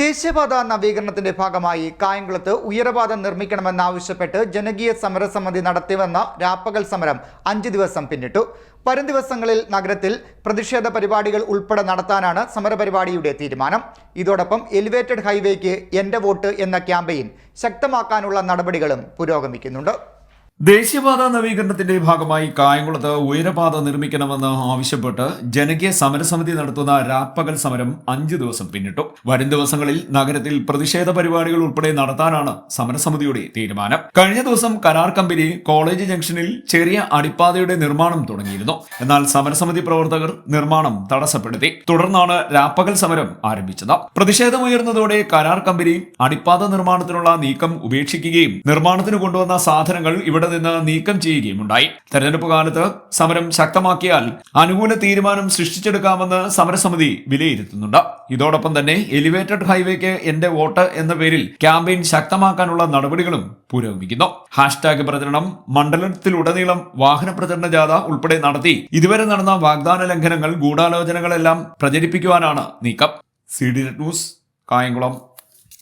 ദേശീയപാത നവീകരണത്തിന്റെ ഭാഗമായി കായംകുളത്ത് ഉയരപാത നിർമ്മിക്കണമെന്നാവശ്യപ്പെട്ട് ജനകീയ സമരസമിതി നടത്തിവന്ന രാപ്പകൽ സമരം അഞ്ച് ദിവസം പിന്നിട്ടു. വരും ദിവസങ്ങളിൽ നഗരത്തിൽ പ്രതിഷേധ പരിപാടികൾ ഉൾപ്പെടെ നടത്താനാണ് സമരപരിപാടിയുടെ തീരുമാനം. ഇതോടൊപ്പം എലിവേറ്റഡ് ഹൈവേക്ക് എന്റെ വോട്ട് എന്ന ക്യാമ്പയിൻ ശക്തമാക്കാനുള്ള നടപടികളും പുരോഗമിക്കുന്നുണ്ട്. ദേശീയപാത നവീകരണത്തിന്റെ ഭാഗമായി കായംകുളത്ത് ഉയരപാത നിർമ്മിക്കണമെന്ന് ആവശ്യപ്പെട്ട് ജനകീയ സമരസമിതി നടത്തുന്ന രാപ്പകൽ സമരം അഞ്ചു ദിവസം പിന്നിട്ടു. വരും ദിവസങ്ങളിൽ നഗരത്തിൽ പ്രതിഷേധ പരിപാടികൾ ഉൾപ്പെടെ നടത്താനാണ് സമരസമിതിയുടെ തീരുമാനം. കഴിഞ്ഞ ദിവസം കരാർ കമ്പനി കോളേജ് ജംഗ്ഷനിൽ ചെറിയ അടിപ്പാതയുടെ നിർമ്മാണം തുടങ്ങിയിരുന്നു. എന്നാൽ സമരസമിതി പ്രവർത്തകർ നിർമ്മാണം തടസ്സപ്പെടുത്തി. തുടർന്നാണ് രാപ്പകൽ സമരം ആരംഭിച്ചത്. പ്രതിഷേധമുയർന്നതോടെ കരാർ കമ്പനി അടിപ്പാത നിർമ്മാണത്തിനുള്ള നീക്കം ഉപേക്ഷിക്കുകയും നിർമ്മാണത്തിന് കൊണ്ടുവന്ന സാധനങ്ങൾ ഇവിടെ നിന്ന് നീക്കം ചെയ്യുകയും ഉണ്ടായി തെരഞ്ഞെടുപ്പ് കാലത്ത് സമരം ശക്തമാക്കിയാൽ അനുകൂല തീരുമാനം സൃഷ്ടിച്ചെടുക്കാമെന്ന് സമരസമിതി വിലയിരുത്തുന്നുണ്ട്. ഇതോടൊപ്പം തന്നെ എലിവേറ്റഡ് ഹൈവേക്ക് എന്റെ വോട്ട് എന്ന പേരിൽ ക്യാമ്പയിൻ ശക്തമാക്കാനുള്ള നടപടികളും പുരോഗമിക്കുന്നു. ഹാഷ്ടാഗ് പ്രചരണം മണ്ഡലത്തിലുടനീളം വാഹന പ്രചരണ ജാഥ ഉൾപ്പെടെ നടത്തി ഇതുവരെ നടന്ന വാഗ്ദാന ലംഘനങ്ങൾ ഗൂഢാലോചനകളെല്ലാം പ്രചരിപ്പിക്കുവാനാണ് നീക്കം. C D news Kayamkulam.